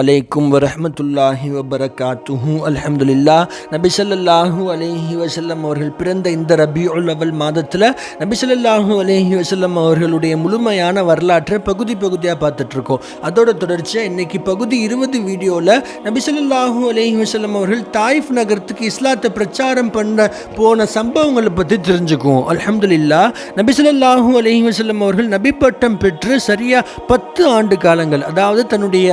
அலைக்கும் வரமத்துல்லாஹி வபரகாத்துஹூ அலமதுல்லா நபிசல்லாஹூ அலேஹி வசல்லம் அவர்கள் பிறந்த இந்த ரபியுல் அவல் மாதத்தில் நபிசல்லாஹூ அலேஹி வசல்லம் அவர்களுடைய முழுமையான வரலாற்றை பகுதி பகுதியாக பார்த்துட்ருக்கோம். அதோட தொடர்ச்சியாக இன்னைக்கு பகுதி இருபது வீடியோவில் நபிசல்லாஹூ அலேஹி வசல்லம் அவர்கள் தாயிஃப் நகரத்துக்கு இஸ்லாத்தை பிரச்சாரம் பண்ண போன சம்பவங்களை பற்றி தெரிஞ்சுக்குவோம். அலமதுல்லா நபிசல்லாஹூ அலேஹி வசல்லம் அவர்கள் நபி பட்டம் பெற்று சரியாக பத்து ஆண்டு காலங்கள் அதாவது தன்னுடைய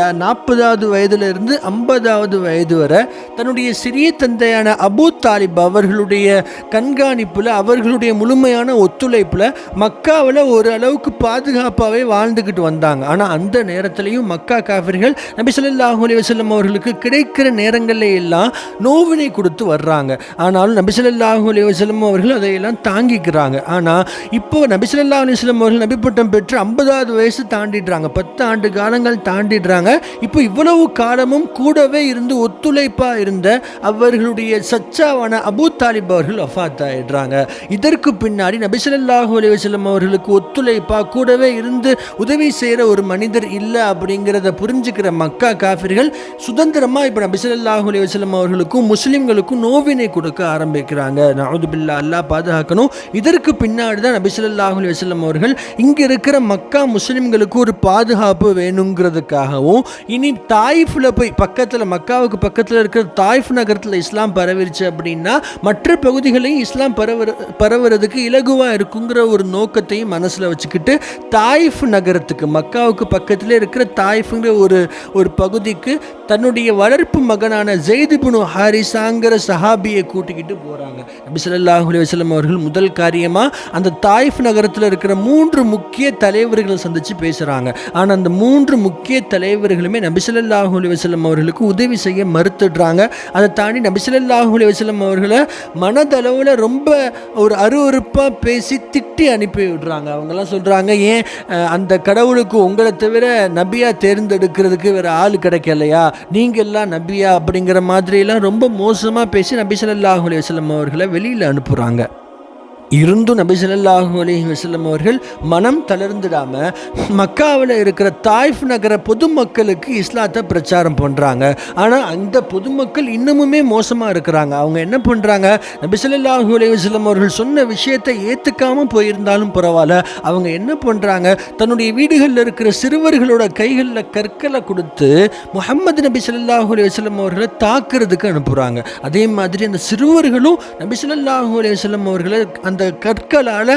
நாற்பதாவது வயதிலிருந்து ஐம்பதாவது வயது வரை தன்னுடைய சிறிய தந்தையான அபூ தாலிப் அவர்களுடைய கண்காணிப்பில் அவர்களுடைய முழுமையான ஒத்துழைப்பில் மக்காவில் ஒரு அளவுக்கு பாதுகாப்பாகவே வாழ்ந்துக்கிட்டு வந்தாங்க. ஆனால் அந்த நேரத்திலையும் மக்கா காஃபிர்கள் நபி ஸல்லல்லாஹு அலைஹி அவர்களுக்கு கிடைக்கிற நேரங்களில் எல்லாம் நோவினை கொடுத்து வர்றாங்க. ஆனாலும் நபி ஸல்லல்லாஹு அலைஹி வஸல்லம் அவர்கள் அதையெல்லாம் தாங்கிக்கிறாங்க. ஆனால் இப்போ நபி ஸல்லல்லாஹு அலைஹி வஸல்லம் அவர்கள் நபிப்பட்டம் பெற்று ஐம்பதாவது வயசு தாண்டிடுறாங்க. பத்து ஆண்டு காலங்கள் தாண்டிடுறாங்க. இப்போ இவ்வளவு காலமும் கூடவே இருந்து ஒத்துழைப்பாக இருந்த அவர்களுடைய சச்சாவான அபூ தாலிப் அவர்கள் அஃபாத் ஆயிடுறாங்க இதற்கு பின்னாடி நபிசல்லாஹு அலிவசலம் அவர்களுக்கு ஒத்துழைப்பாக கூடவே இருந்து உதவி செய்கிற ஒரு மனிதர் இல்லை அப்படிங்கிறத புரிஞ்சுக்கிற மக்கா காஃபிர்கள் சுதந்திரமாக இப்போ நபிசல்லாஹு அலிவசலம் அவர்களுக்கும் முஸ்லிம்களுக்கும் நோவினை கொடுக்க ஆரம்பிக்கிறாங்க. நவுது பில்லா அல்லாஹ் பாதுகாக்கணும். இதற்கு பின்னாடி தான் நபி ஸல்லல்லாஹு அவர்கள் இங்கே இருக்கிற மக்கா முஸ்லிம்களுக்கு ஒரு பாதுகாப்பு வேணுங்கிறதுக்காகவும் இனி தாயிஃபில் போய் பக்கத்தில் மக்காவுக்கு பக்கத்தில் இருக்கிற தாயிஃப் நகரத்தில் இஸ்லாம் பரவிருச்சு அப்படின்னா மற்ற பகுதிகளையும் இஸ்லாம் பரவ பரவுறதுக்கு இலகுவாக இருக்குங்கிற ஒரு நோக்கத்தையும் மனசில் வச்சுக்கிட்டு தாயிஃப் நகரத்துக்கு மக்காவுக்கு பக்கத்தில் இருக்கிற தாயிஃப்ங்கிற ஒரு ஒரு பகுதிக்கு தன்னுடைய வளர்ப்பு மகனான ஜெய்திபுனு ஹாரிசாங்கிற சஹாபியை கூட்டிக்கிட்டு போகிறாங்க நபிசல்லாஹ் அலுவலம் அவர்கள் முதல் காரியமாக அந்த தாயிஃப் நகரத்தில் இருக்கிற மூன்று முக்கிய தலைவர்களை சந்தித்து பேசுகிறாங்க ஆனால் அந்த மூன்று முக்கிய தலைவர்களுமே நபி நபிசல்லாஹு அலைஹி அவர்களுக்கு உதவி செய்ய மறுத்துடுறாங்க. அதை தாண்டி நபிசல்லாஹு ஸல்லல்லாஹு அவர்களை மனதளவில் ரொம்ப ஒரு அருவருப்பாக பேசி திட்டி அனுப்பி விடுறாங்க. அவங்கெல்லாம் சொல்கிறாங்க ஏன் அந்த கடவுளுக்கு உங்களை தவிர நபியா தேர்ந்தெடுக்கிறதுக்கு வேறு ஆள் கிடைக்கலையா? நீங்கள் எல்லாம் நபியா? அப்படிங்கிற மாதிரியெல்லாம் ரொம்ப மோசமாக பேசி நபிசல்லாஹு ஸல்லல்லாஹு அவர்களை வெளியில் அனுப்புகிறாங்க இருந்தும் நபி ஸல்லல்லாஹு அலைஹி அவர்கள் மனம் தளர்ந்துடாம மக்காவில் இருக்கிற தாய்ஃப் நகர பொதுமக்களுக்கு இஸ்லாத்தை பிரச்சாரம் பண்ணுறாங்க ஆனால் அந்த பொதுமக்கள் இன்னமுமே மோசமாக இருக்கிறாங்க. அவங்க என்ன பண்ணுறாங்க நபி ஸல்லல்லாஹு அலைஹி அவர்கள் சொன்ன விஷயத்தை ஏற்றுக்காமல் போயிருந்தாலும் பரவாயில்ல. அவங்க என்ன பண்ணுறாங்க தன்னுடைய வீடுகளில் இருக்கிற சிறுவர்களோட கைகளில் கற்களை கொடுத்து முஹம்மது நபி ஸல்லல்லாஹு அலைஹி அவர்களை தாக்குறதுக்கு அனுப்புகிறாங்க அதே மாதிரி அந்த சிறுவர்களும் நபி ஸல்லல்லாஹு அலைஹி அவர்களை அந்த கற்களால்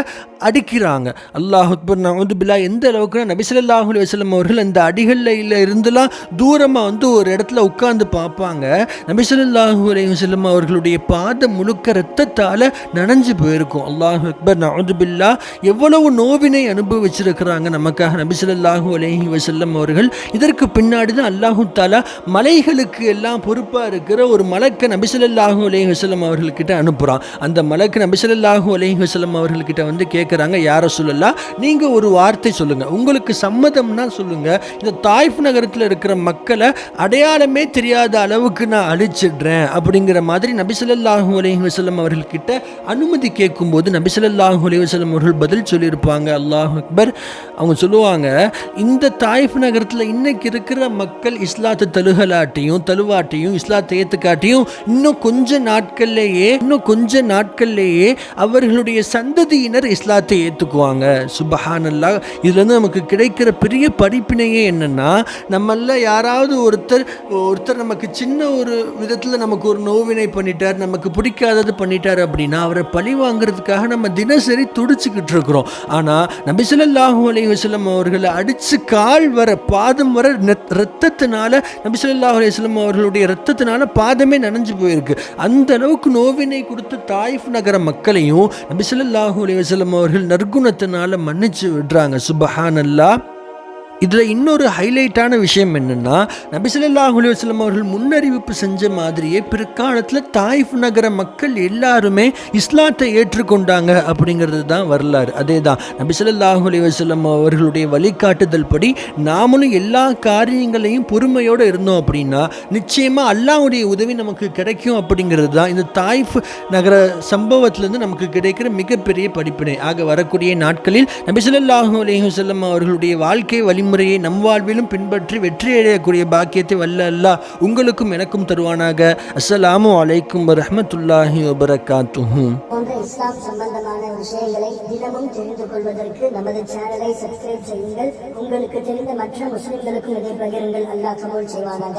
அடிக்கிறாங்க. அல்லாஹ் அக்பர் நவுது பில்லா எந்த அளவுக்குனா நபி ஸல்லல்லாஹு அவர்கள் அந்த அடிகளில் இருந்துலாம் தூரமாக வந்து ஒரு இடத்துல உட்காந்து பார்ப்பாங்க. நபிசல்லாஹூ அலி அலைஹி அவர்களுடைய பாதம் முழுக்க ரத்தத்தால் நனைஞ்சு போயிருக்கும். அல்லாஹ் அக்பர் நவுது பில்லா எவ்வளவு நோவினை அனுபவிச்சிருக்கிறாங்க நமக்காக நபிசல்லாஹூ ஸல்லல்லாஹு வசல்லம் அவர்கள். இதற்கு பின்னாடி தான் அல்லாஹு தாலா மலைகளுக்கு எல்லாம் பொறுப்பாக இருக்கிற ஒரு மலக்கை நபிசல்லாஹூ ஸல்லல்லாஹு அலைஹி அவர்கள்கிட்ட அனுப்புகிறான் அந்த மலக்கு நபிசல்லாஹூ ஸல்லல்லாஹு அலைஹி அவர்கள்கிட்ட வந்து கேட்குறாங்க யார சொல்லலாம் நீங்கள் ஒரு வார்த்தை சொல்லுங்கள் உங்களுக்கு சம்மதம்னா சொல்லுங்கள் இந்த தாய்ஃப் நகரத்தில் இருக்கிற மக்களை அடையாளமே தெரியாத அளவுக்கு நான் அழிச்சிடுறேன். அப்படிங்கிற மாதிரி நபிசல்லாஹூ ஸல்லல்லாஹு அலைஹி அவர்கள்கிட்ட அனுமதி கேட்கும்போது நபிசல்லாஹூ ஸல்லல்லாஹு அலைஹி அவர்கள் பதில் சொல்லியிருப்பாங்க அல்லாஹ் அக்பர். அவங்க சொல்லுவாங்க இந்த தாய்ஃப் நகரத்தில் இன்னைக்கு இருக்கிற மக்கள் இஸ்லாத்தை தழுகலாட்டையும் தழுவாட்டையும் இஸ்லாத்தை ஏற்றுக்காட்டியும் இன்னும் கொஞ்ச நாட்கள்லேயே இன்னும் கொஞ்ச நாட்கள்லேயே அவர்களுடைய சந்ததியினர் இஸ்லாத்தை ஏற்றுக்குவாங்க சுபஹானல்லா இதுலேருந்து நமக்கு கிடைக்கிற பெரிய படிப்பினையே என்னென்னா நம்மள யாராவது ஒருத்தர் ஒருத்தர் நமக்கு சின்ன ஒரு விதத்தில் நமக்கு ஒரு நோவினை பண்ணிட்டார் நமக்கு பிடிக்காதது பண்ணிட்டார் அப்படின்னா அவரை பழி வாங்குறதுக்காக நம்ம தினசரி துடிச்சுக்கிட்டு இருக்கிறோம். ஆனால் நபி அலி வஸ்லம் அவர்களை அடித்து கால் வர பாதம் வர ரத்தத்தினால நபி அலி வஸ்லம் அவர்களுடைய ரத்தத்தினால பாதமே நனைஞ்சு போயிருக்கு. அந்த அளவுக்கு நோவினை கொடுத்த தாயிஃப் நகர மக்களையும் நபி அலி வஸ்லம் அவர்கள் அவர்கள் நற்குணத்தினால மன்னிச்சு விடுறாங்க. சுபஹானல்லா. இதில் இன்னொரு ஹைலைட்டான விஷயம் என்னென்னா நபி ஸல்லல்லாஹு அவர்கள் முன்னறிவிப்பு செஞ்ச மாதிரியே பிற்காலத்தில் தாயிஃப் நகர மக்கள் எல்லாருமே இஸ்லாத்தை ஏற்றுக்கொண்டாங்க அப்படிங்கிறது தான் வரலாறு. அதே தான் நபி ஸல்லல்லாஹு அவர்களுடைய வழிகாட்டுதல் படி நாமளும் எல்லா காரியங்களையும் பொறுமையோடு இருந்தோம் அப்படின்னா நிச்சயமாக அல்லாஹுடைய உதவி நமக்கு கிடைக்கும் அப்படிங்கிறது தான் இந்த தாயிஃப் நகர சம்பவத்திலேருந்து நமக்கு கிடைக்கிற மிகப்பெரிய படிப்பினை. ஆக வரக்கூடிய நாட்களில் நபிசல்லாஹு ஸல்லல்லாஹு அவர்களுடைய வாழ்க்கை வழிமுறை வழிமுறையை நம் வாழ்விலும் பின்பற்றி வெற்றி அடையக்கூடிய பாக்கியத்தை வல்ல அல்லா உங்களுக்கும் எனக்கும் தருவானாக. அஸ்ஸலாமு அலைக்கும் வரஹ்மத்துல்லாஹி வபரகாத்துஹும் போன்ற இஸ்லாம் சம்பந்தமான விஷயங்களை தினமும் தெரிந்து கொள்வதற்கு நமது சேனலை சப்ஸ்கிரைப் செய்யுங்கள். உங்களுக்கு தெரிந்த மற்ற முஸ்லிம்களுக்கும் இதை பகிருங்கள். அல்லாஹ் கபூல் செய்வானாக.